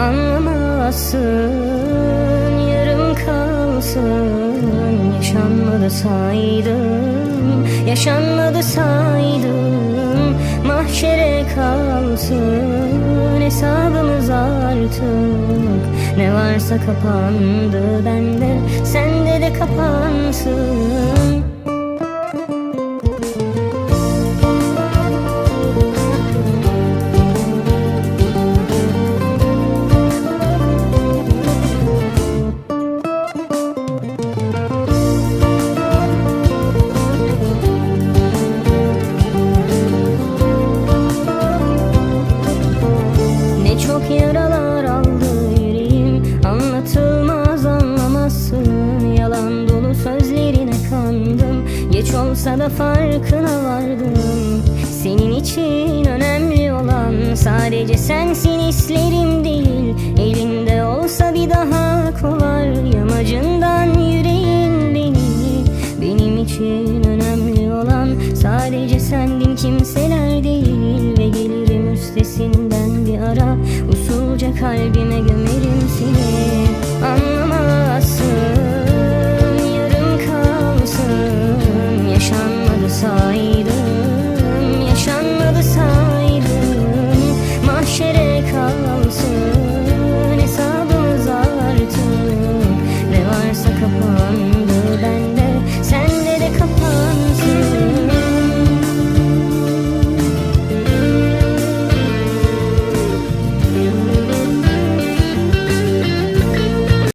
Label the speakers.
Speaker 1: anlamazsın Yarım kalsın. Yaşanmadı saydım Yaşanmadı saydım. Mahşere kalsın Hesabımız artık. Ne varsa kapandı bende Sende de kapansın olsa da farkına vardım. Senin için önemli olan Sadece sensin hislerim değil. Elinde olsa bir daha kovar Yamacından yüreğin beni. Benim için önemli olan Sadece sendin kimseler değil. Ve gelirim üstesinden bir ara Usulca kalbim